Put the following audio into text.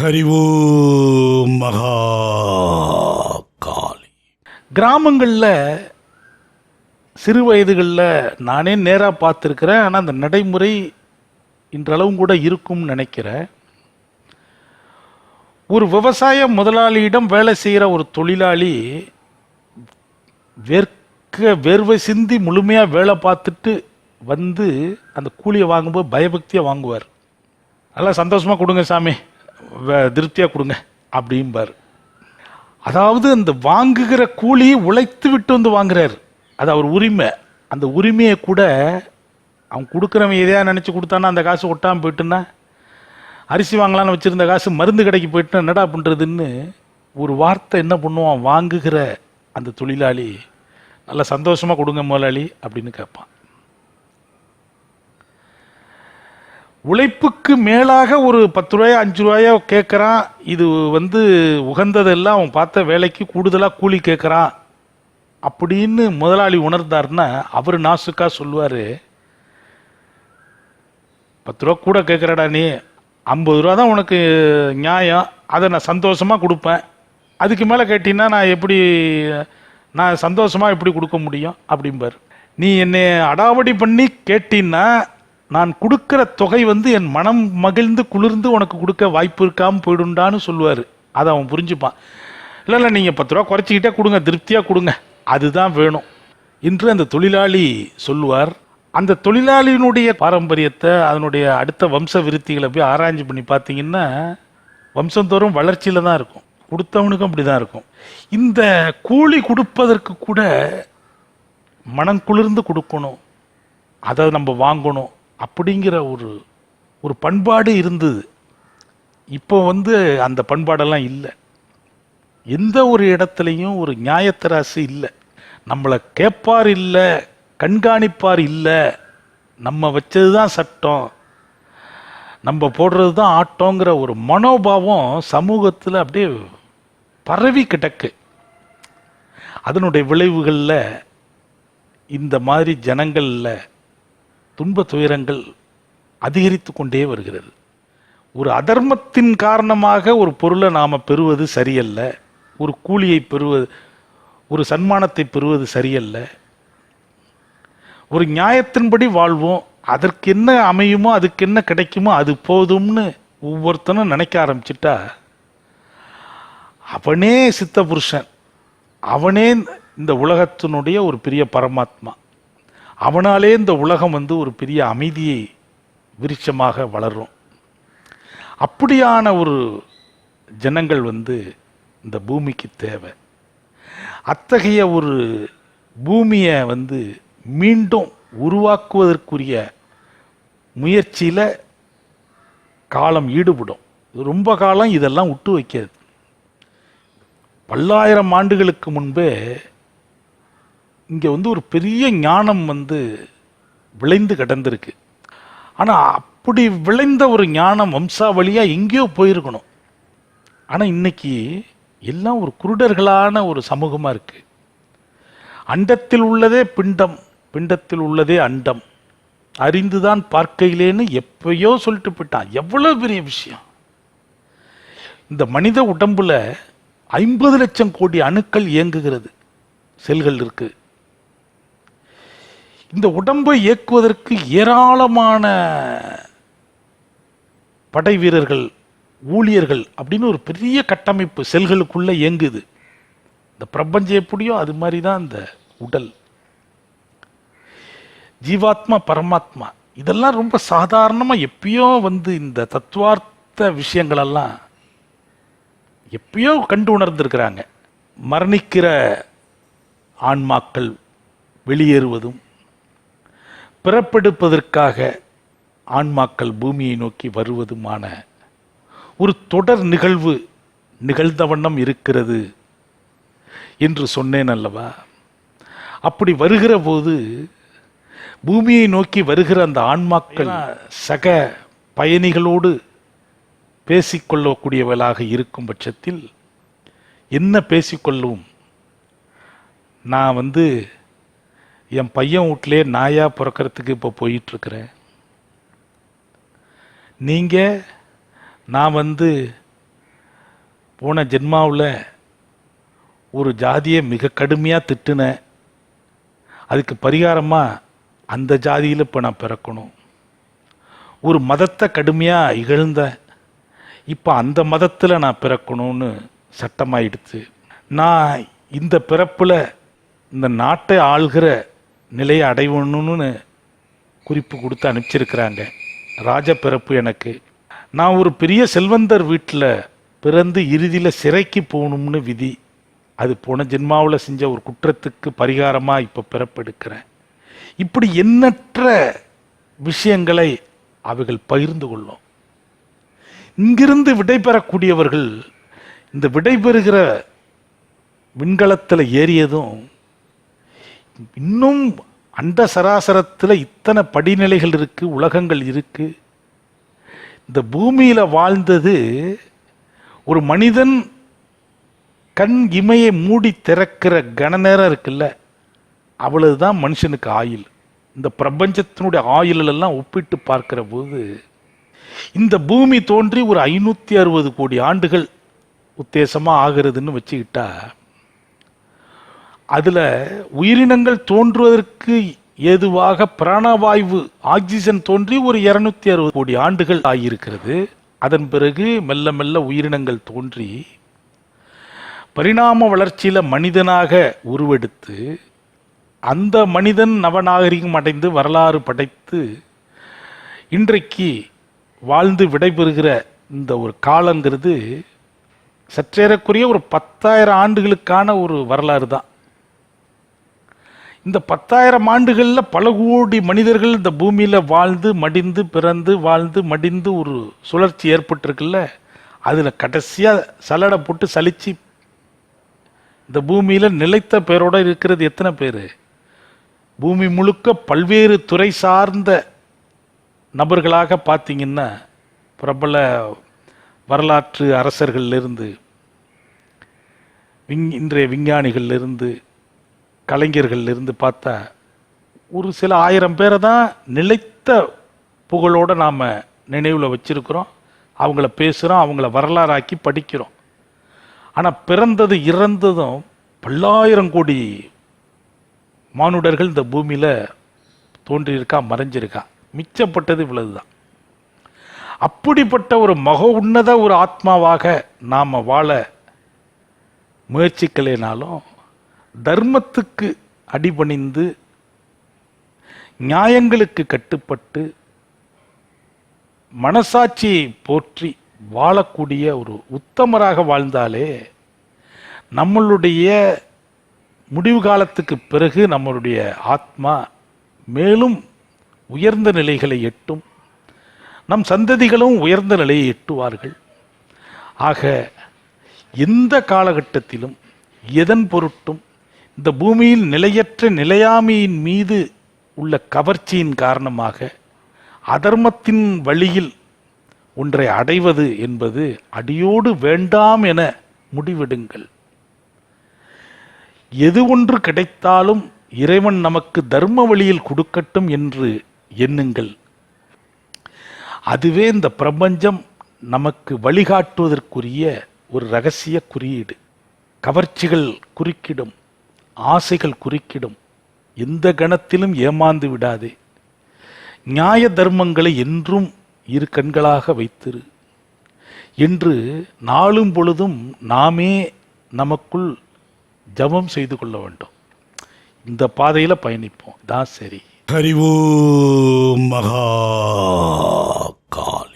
ஹரிவோ மகா காளி கிராமங்களில் சிறு வயதுகளில் நானே நேராக பார்த்துருக்கிறேன். ஆனால் அந்த நடைமுறை இன்றளவும் கூட இருக்கும்னு நினைக்கிறேன். ஒரு விவசாய முதலாளியிடம் வேலை செய்கிற ஒரு தொழிலாளி வேர்க்க வேர்வை சிந்தி முழுமையாக வேலை பார்த்துட்டு வந்து அந்த கூலியை வாங்கும்போது பயபக்தியாக வாங்குவார். நல்லா சந்தோஷமாக கொடுங்க சாமி. திருப்தியாக கொடுங்க அப்படிம்பார். அதாவது அந்த வாங்குகிற கூலி உழைத்து விட்டு வந்து வாங்குறாரு. அது அவர் உரிமை. அந்த உரிமையை கூட அவன் கொடுக்குறவன் எதையா நினச்சி கொடுத்தானா அந்த காசு ஒட்டாமல் போயிட்டுன்னா அரிசி வாங்கலாம்னு வச்சுருந்த காசு மருந்து கடைக்கு போயிட்டு என்னடா பண்ணுறதுன்னு ஒரு வார்த்தை என்ன பண்ணுவான்? வாங்குகிற அந்த தொழிலாளி நல்லா சந்தோஷமாக கொடுங்க முதலாளி அப்படின்னு கேட்பான். உழைப்புக்கு மேலாக ஒரு பத்து ரூபாயோ அஞ்சு ரூபாயோ கேட்குறான் இது வந்து உகந்ததெல்லாம் அவன் பார்த்த வேலைக்கு கூடுதலாக கூலி கேட்குறான் அப்படின்னு முதலாளி உணர்ந்தாருன்னா அவர் நாசுக்காக சொல்லுவார். பத்து ரூபா கூட கேட்குறடா நீ. ஐம்பது ரூபா தான் உனக்கு நியாயம். அதை நான் சந்தோஷமாக கொடுப்பேன். அதுக்கு மேலே கேட்டீங்கன்னா நான் எப்படி நான் சந்தோஷமாக எப்படி கொடுக்க முடியும்? அப்படிம்பார். நீ என்னை அடாவடி பண்ணி கேட்டீன்னா நான் கொடுக்குற தொகை வந்து என் மனம் மகிழ்ந்து குளிர்ந்து உனக்கு கொடுக்க வாய்ப்பு இருக்காமல் போயிடுண்டான்னு சொல்லுவார். அதை அவன் புரிஞ்சுப்பான். இல்லை இல்லை நீங்கள் பத்து ரூபா குறைச்சிக்கிட்டே கொடுங்க திருப்தியாக கொடுங்க. அதுதான் வேணும். என்று அந்த தொழிலாளி சொல்லுவார் அந்த தொழிலாளியினுடைய பாரம்பரியத்தை அதனுடைய அடுத்த வம்ச விருத்திகளை போய் ஆராய்ஞ்சு பண்ணி பார்த்தீங்கன்னா வம்சந்தோறும் வளர்ச்சியில் தான் இருக்கும். கொடுத்தவனுக்கும் அப்படி தான் இருக்கும். இந்த கூலி கொடுப்பதற்கு கூட மனம் குளிர்ந்து கொடுக்கணும். அதை நம்ம வாங்கணும். அப்படிங்கிற ஒரு ஒரு பண்பாடு இருந்தது. இப்போ வந்து அந்த பண்பாடெல்லாம் இல்லை. எந்த ஒரு இடத்துலையும் ஒரு நியாயத்தராசு இல்லை. நம்மளை கேட்பார் இல்லை கண்காணிப்பார் இல்லை. நம்ம வச்சது தான் சட்டம். நம்ம போடுறது தான் ஆட்டோங்கிற ஒரு மனோபாவம் சமூகத்தில் அப்படியே பரவி கிடக்கு. அதனுடைய விளைவுகளில் இந்த மாதிரி ஜனங்களில் துன்ப துயரங்கள் அதிகரித்து கொண்டே வருகிறது. ஒரு அதர்மத்தின் காரணமாக ஒரு பொருளை நாம் பெறுவது சரியல்ல. ஒரு கூலியை பெறுவது ஒரு சன்மானத்தை பெறுவது சரியல்ல. ஒரு நியாயத்தின்படி வாழ்வோம். அதற்கு என்ன அமையுமோ அதுக்கு என்ன கிடைக்குமோ அது போதும்னு ஒவ்வொருத்தனும் நினைக்க ஆரம்பிச்சிட்டா அவனே சித்த புருஷன். அவனே இந்த உலகத்தினுடைய ஒரு பெரிய பரமாத்மா. அவனாலே இந்த உலகம் வந்து ஒரு பெரிய அமைதியை விருட்சமாக வளரும் அப்படியான ஒரு ஜனங்கள் வந்து இந்த பூமிக்கு தேவை. அத்தகைய ஒரு பூமியை வந்து மீண்டும் உருவாக்குவதற்குரிய முயற்சியில் காலம் ஈடுபடும். ரொம்ப காலம் இதெல்லாம் விட்டு வைக்காது. பல்லாயிரம் ஆண்டுகளுக்கு முன்பே இங்கே வந்து ஒரு பெரிய ஞானம் வந்து விளைந்து கிடந்திருக்கு. ஆனால் அப்படி விளைந்த ஒரு ஞானம் வம்சாவளியாக எங்கேயோ போயிருக்கணும். ஆனால் இன்னைக்கு எல்லாம் ஒரு குருடர்களான ஒரு சமூகமாக இருக்குது அண்டத்தில் உள்ளதே பிண்டம் பிண்டத்தில் உள்ளதே அண்டம். அறிந்துதான் பார்க்கையிலேன்னு எப்பயோ சொல்லிட்டு போயிட்டான். எவ்வளோ பெரிய விஷயம். இந்த மனித உடம்புல ஐம்பது லட்சம் கோடி அணுக்கள் இயங்குகிறது. செல்கள் இருக்குது இந்த உடம்பை இயக்குவதற்கு ஏராளமான படை வீரர்கள் ஊழியர்கள் அப்படின்னு ஒரு பெரிய கட்டமைப்பு செல்களுக்குள்ளே இயங்குது. இந்த பிரபஞ்சம் எப்படியோ அது மாதிரி தான் இந்த உடல். ஜீவாத்மா பரமாத்மா இதெல்லாம் ரொம்ப சாதாரணமாக எப்பயோ வந்து இந்த தத்துவார்த்த விஷயங்களெல்லாம் எப்பயோ கண்டு உணர்ந்திருக்கிறாங்க. மரணிக்கிற ஆன்மாக்கள் வெளியேறுவதும் பிறப்பெடுப்பதற்காக ஆன்மாக்கள் பூமியை நோக்கி வருவதுமான ஒரு தொடர் நிகழ்வு நிகழ்ந்த வண்ணம் இருக்கிறது என்று சொன்னேன் அல்லவா? அப்படி வருகிற போது பூமியை நோக்கி வருகிற அந்த ஆன்மாக்கள் சக பயணிகளோடு பேசிக்கொள்ளக்கூடியவர்களாக இருக்கும் பட்சத்தில் என்ன பேசிக்கொள்ளும்? நான் வந்து என் பையன் வீட்டிலே நாயா பிறக்கறதுக்கு இப்போ போயிட்டுருக்கிறேன். நீங்கள் நான் வந்து போன ஜென்மாவில் ஒரு ஜாதியை மிக கடுமையாக திட்டுனேன். அதுக்கு பரிகாரமாக அந்த ஜாதியில் இப்போ நான் பிறக்கணும். ஒரு மதத்தை கடுமையாக இகழ்ந்தேன் இப்போ அந்த மதத்தில் நான் பிறக்கணும்னு சட்டமாயிடுச்சு நான் இந்த பிறப்பில் இந்த நாட்டை ஆள்கிற நிலையை அடைவணும்னு குறிப்பு கொடுத்து அனுப்பிச்சிருக்கிறாங்க. ராஜ பிறப்பு எனக்கு. நான் ஒரு பெரிய செல்வந்தர் வீட்டில் பிறந்து இறுதியில் சிறைக்கு போகணும்னு விதி. அது போன ஜென்மாவில் செஞ்ச ஒரு குற்றத்துக்கு பரிகாரமாக இப்போ பிறப்பெடுக்கிறேன். இப்படி எண்ணற்ற விஷயங்களை அவைகள் பகிர்ந்து கொள்ளும். இங்கிருந்து விடைபெறக்கூடியவர்கள் இந்த விடைபெறுகிற விண்கலத்தில் ஏறியதும் இன்னும் அண்ட சராசரத்தில் இத்தனை படிநிலைகள் இருக்கு உலகங்கள் இருக்கு. இந்த பூமியில வாழ்ந்தது ஒரு மனிதன் கண் இமையை மூடி திறக்கிற கன நேரம் இருக்குல்ல அவ்வளவுதான் மனுஷனுக்கு ஆயுள். இந்த பிரபஞ்சத்தினுடைய ஆயுளெல்லாம் ஒப்பிட்டு பார்க்கிற போது இந்த பூமி தோன்றி ஒரு ஐநூத்தி அறுபது கோடி ஆண்டுகள் உத்தேசமா ஆகிறதுன்னு வச்சுக்கிட்டா அதில் உயிரினங்கள் தோன்றுவதற்கு ஏதுவாக பிராணவாயு ஆக்சிஜன் தோன்றி ஒரு இருநூத்தி அறுபது கோடி ஆண்டுகள் ஆகியிருக்கிறது. அதன் பிறகு மெல்ல மெல்ல உயிரினங்கள் தோன்றி பரிணாம வளர்ச்சியில் மனிதனாக உருவெடுத்து அந்த மனிதன் நவநாகரிகம் அடைந்து வரலாறு படைத்து இன்றைக்கு வாழ்ந்து விடைபெறுகிற இந்த ஒரு காலங்கிறது சற்றேறக்குரிய ஒரு பத்தாயிரம் ஆண்டுகளுக்கான ஒரு வரலாறு தான். இந்த பத்தாயிரம் ஆண்டுகளில் பல கோடி மனிதர்கள் இந்த பூமியில் வாழ்ந்து மடிந்து பிறந்து வாழ்ந்து மடிந்து ஒரு சுழற்சி ஏற்பட்டிருக்குல்ல? அதில் கடைசியாக சலடை போட்டு சலிச்சு இந்த பூமியில் நிலைத்த பேரோடு இருக்கிறது எத்தனை பேர்? பூமி முழுக்க பல்வேறு துறை சார்ந்த நபர்களாக பார்த்தீங்கன்னா பிரபல வரலாற்று அரசர்கள்லேருந்து விஞ் இன்றைய விஞ்ஞானிகள்லேருந்து கலைஞர்கள்லேருந்து பார்த்தா ஒரு சில ஆயிரம் பேரை தான் நிலைத்த புகழோடு நாம் நினைவில் வச்சுருக்கிறோம். அவங்கள பேசுகிறோம் அவங்கள வரலாறாக்கி படிக்கிறோம். ஆனால் பிறந்தது இறந்ததும் பல்லாயிரம் கோடி மானுடர்கள் இந்த பூமியில் தோன்றியிருக்கா மறைஞ்சிருக்கா. மிச்சப்பட்டது இவ்வளவுதான். அப்படிப்பட்ட ஒரு மக உன்னத ஒரு ஆத்மாவாக நாம் வாழ முயற்சிக்கலைனாலும் தர்மத்துக்கு அடிபணிந்து நியாயங்களுக்கு கட்டுப்பட்டு மனசாட்சியை போற்றி வாழக்கூடிய ஒரு உத்தமராக வாழ்ந்தாலே நம்மளுடைய முடிவு காலத்துக்கு பிறகு நம்மளுடைய ஆத்மா மேலும் உயர்ந்த நிலைகளை எட்டும். நம் சந்ததிகளும் உயர்ந்த நிலையை எட்டுவார்கள். ஆக எந்த காலகட்டத்திலும் எதன் பொருட்டும் இந்த பூமியில் நிலையற்ற நிலையாமையின் மீது உள்ள கவர்ச்சியின் காரணமாக அதர்மத்தின் வழியில் ஒன்றை அடைவது என்பது அடியோடு வேண்டாம் என முடிவெடுங்கள். எது ஒன்று கிடைத்தாலும் இறைவன் நமக்கு தர்ம வழியில் கொடுக்கட்டும் என்று எண்ணுங்கள். அதுவே இந்த பிரபஞ்சம் நமக்கு வழிகாட்டுவதற்குரிய ஒரு ரகசிய குறியீடு. கவர்ச்சிகள் குறுக்கிடும். ஆசைகள் குறுக்கிடும். எந்த கணத்திலும் ஏமாந்து விடாதே. நியாய தர்மங்களை என்றும் இரு கண்களாக வைத்திரு. என்று நாளும் பொழுதும் நாமே நமக்குள் ஜபம் செய்து கொள்ள வேண்டும். இந்த பாதையில் பயணிப்போம். தான் சரி. ஹரிவோ மகா கால்